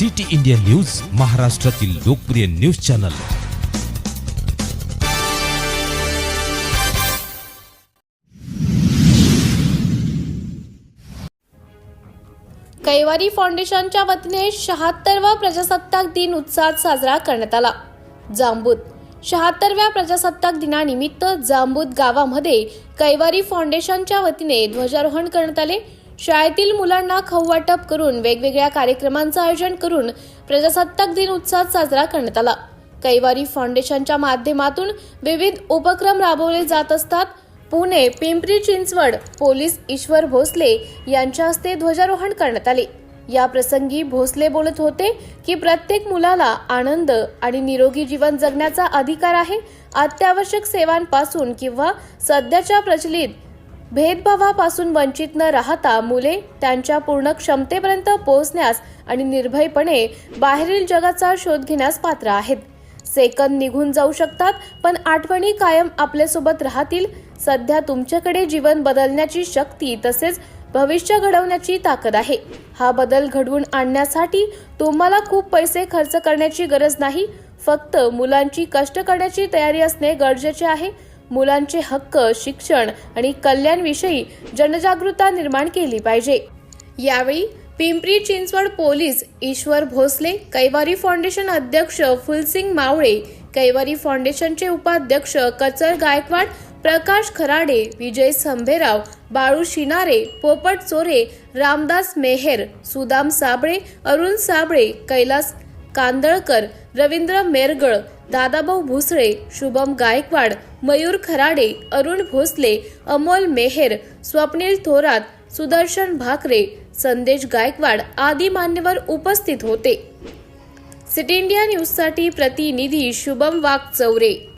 City India news महाराष्ट्रातील लोकप्रिय news channel. कैवारी फाउंडेशनच्या वतीने शहात्तरवा प्रजासत्ताक दिन उत्साहात साजरा करण्यात आला. जांबूत. शहात्तरव्या प्रजासत्ताक दिनानिमित्त जांबूत गावामध्ये कैवारी फाउंडेशनच्या वतीने ध्वजारोहण करण्यात आले. शाळेतील मुलांना खाऊ वाटप करून वेगवेगळ्या कार्यक्रमांचं आयोजन करून प्रजासत्ताक दिन उत्साहात साजरा करण्यात आला. कैवारी फाउंडेशनच्या माध्यमातून विविध उपक्रम राबवले जात असतात. पुणे पिंपरी चिंचवड पोलीस ईश्वर भोसले यांच्या हस्ते ध्वजारोहण करण्यात आले. या प्रसंगी भोसले बोलत होते की प्रत्येक मुलाला आनंद आणि निरोगी जीवन जगण्याचा अधिकार आहे. अत्यावश्यक सेवांपासून किंवा सध्याच्या प्रचलित भेदभावापासून वंचित न राहता मुले त्यांच्या पूर्ण क्षमतेपर्यंत पोहोचण्यास आणि निर्भयपणे बाहेरील जगाचा शोध घेण्यास पात्र आहेत. सेकंद निघून जाऊ शकतात पण आठवणी कायम आपल्यासोबत राहतील. सध्या तुमच्याकडे जीवन बदलण्याची शक्ती तसेच भविष्य घडवण्याची ताकद आहे. हा बदल घडवून आणण्यासाठी तुम्हाला खूप पैसे खर्च करण्याची गरज नाही. फक्त मुलांची कष्ट करण्याची तयारी असणे गरजेचे आहे. मुलांचे हक्क शिक्षण आणि कल्याणविषयी जनजागृता निर्माण केली पाहिजे. यावेळी पिंपरी चिंचवड पोलीस ईश्वर भोसले कैवारी फाउंडेशन अध्यक्ष फुलसिंग मावळे कैवारी फाउंडेशनचे उपाध्यक्ष कचर गायकवाड प्रकाश खराडे विजय संभेराव बाळू शिनारे पोपट चोरे रामदास मेहेर सुदाम साबळे अरुण साबळे कैलास कांदळकर रवींद्र मेरगळ दादाभाऊ भुसळे शुभम गायकवाड मयूर खराडे अरुण भोसले अमोल मेहेर स्वप्नील थोरात सुदर्शन भाकरे संदेश गायकवाड आदी मान्यवर उपस्थित होते. सिटी इंडिया न्यूजसाठी प्रतिनिधी शुभम वाघ चौरे